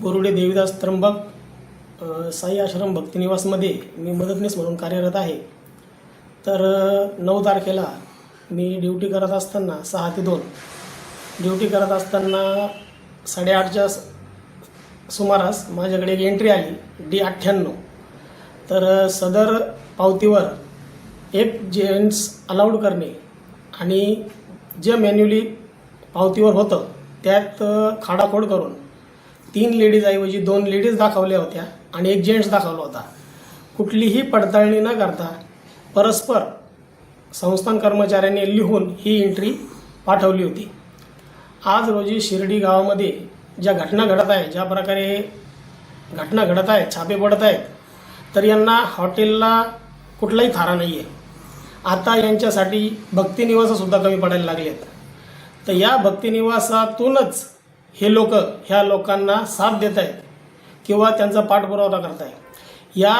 बोरुडे देवीदास त्र्यंबक साई आश्रम भक्तिनिवासमध्ये मी मदतनीस म्हणून कार्यरत आहे. तर नऊ तारखेला मी ड्युटी करत असताना सहा ते दोन. ड्युटी करत असताना साडेआठच्या सुमारास माझ्याकडे एक एंट्री आली डी अठ्ठ्याण्णव. तर सदर पावतीवर एक जेंट्स अलाउड करणे आणि जे मॅन्युअली पावतीवर होतं त्यात खाडाखोड करून तीन लेडीजऐवजी दोन लेडीज दाखवल्या होत्या आणि एक जेंट्स दाखवला होता. कुठलीही पडताळणी न करता परस्पर संस्थान कर्मचाऱ्यांनी लिहून ही एंट्री पाठवली होती. आज रोजी शिर्डी गावामध्ये ज्या घटना घडत आहे ज्या प्रकारे घटना घडत आहेत छापे पडत आहेत तर यांना हॉटेलला कुठलाही थारा नाही आहे आता यांच्यासाठी भक्तिनिवासंसुद्धा कमी पडायला लागलेत. तर या भक्तिनिवासातूनच हे लोक ह्या लोकांना साथ देत आहेत किंवा त्यांचा पाठपुरावा करत आहे या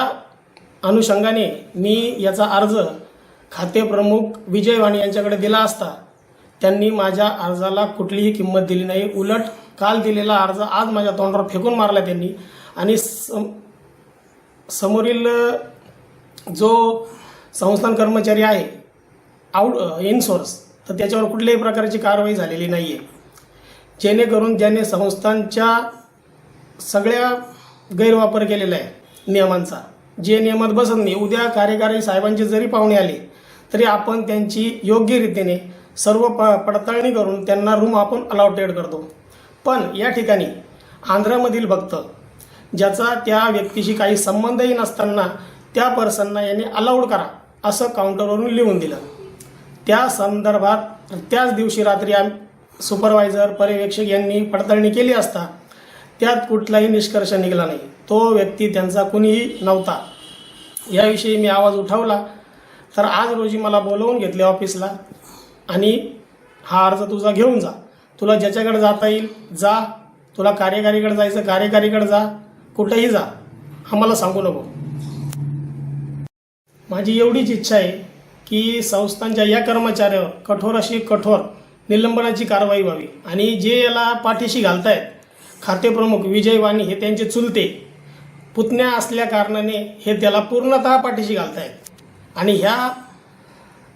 अनुषंगाने मी याचा अर्ज खातेप्रमुख विजय वाणी यांच्याकडे दिला असता त्यांनी माझ्या अर्जाला कुठलीही किंमत दिली नाही. उलट काल दिलेला अर्ज आज माझ्या तोंडावर फेकून मारला त्यांनी आणि सम समोरील जो संस्थान कर्मचारी आहे आउट इनसोर्स तर त्याच्यावर कुठल्याही प्रकारची कारवाई झालेली नाही आहे जेणेकरून ज्याने संस्थांच्या सगळ्या गैरवापर केलेला आहे नियमांचा जे नियमात बसत नाही उद्या कार्यकारी साहेबांचे जरी पाहुणे आले तरी आपण त्यांची योग्य रीतीने सर्व प पडताळणी करून त्यांना रूम आपण अलॉटेड करतो. पण या ठिकाणी आंध्रामधील भक्त ज्याचा त्या व्यक्तीशी काही संबंधही नसताना त्या पर्सनना यांनी अलाउड करा असं काउंटरवरून लिहून दिलं. त्या संदर्भात त्याच दिवशी रात्री आम सुपरवायझर पर्यवेक्षक यांनी पडताळणी केली असता त्यात कुठलाही निष्कर्ष निघाला नाही. तो व्यक्ती त्यांचा कुणीही नव्हता. याविषयी मी आवाज उठवला तर आज रोजी मला बोलवून घेतले ऑफिसला आणि हा अर्ज तुझा घेऊन जा. तुला ज्याच्याकडे जाता येईल जा. तुला कार्यकारीकडे जायचं कार्यकारीकडे जा. कुठेही जा. आम्हाला सांगू नको. माझी एवढीच इच्छा आहे की संस्थांच्या या कर्मचाऱ्यावर कठोर अशी कठोर निलंबनाची कारवाई व्हावी. आणि जे याला पाठीशी घालतायत खातेप्रमुख विजय वाणी हे त्यांचे चुलते पुतण्या असल्या कारणाने हे त्याला पूर्णतः पाठीशी घालतायत. आणि ह्या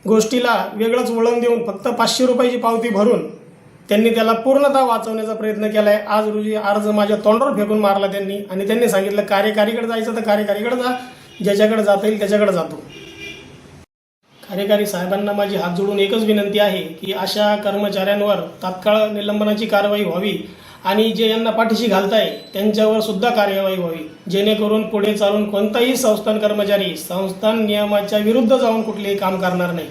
गोष्टीला वेगळंच वळण देऊन फक्त पाचशे रुपयाची पावती भरून त्यांनी त्याला पूर्णतः वाचवण्याचा प्रयत्न केला आहे आज रोजी अर्ज माझ्या तोंडावर फेकून मारला त्यांनी. आणि त्यांनी सांगितलं कार्यकारीकडे जायचं तर कार्यकारीकडे जा. ज्याच्याकडे जाता येईल त्याच्याकडे जातो. कार्यकारी साहेबांना माझी हात जोडून एकच विनंती आहे की अशा कर्मचाऱ्यांवर तात्काळ निलंबनाची कारवाई व्हावी आणि जे यांना पाठीशी घालताय त्यांच्यावर सुद्धा कार्यवाही व्हावी. जेणेकरून पुढे चालून कोणताही संस्थान कर्मचारी संस्थान नियमाच्या विरुद्ध जाऊन कुठलेही काम करणार नाही.